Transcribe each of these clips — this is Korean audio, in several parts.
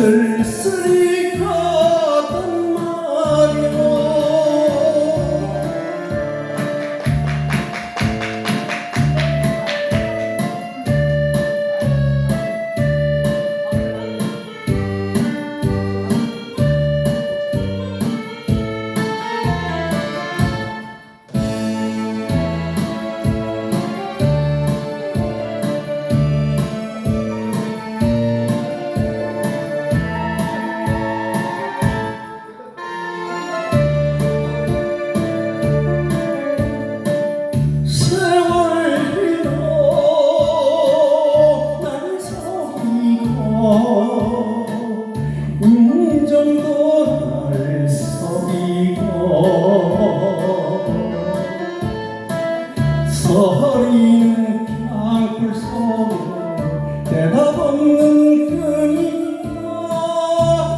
真是。你 서리는 강풀 소리 대답 없는 그니가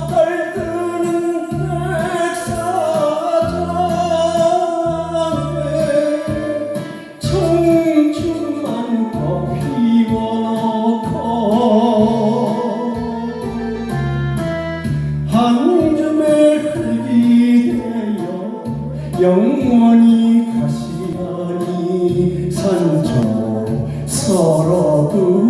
떨뜨는 백사장에 청춘만 더 피워놓고 한 점에 흙이 되어 영원히 산처 서러도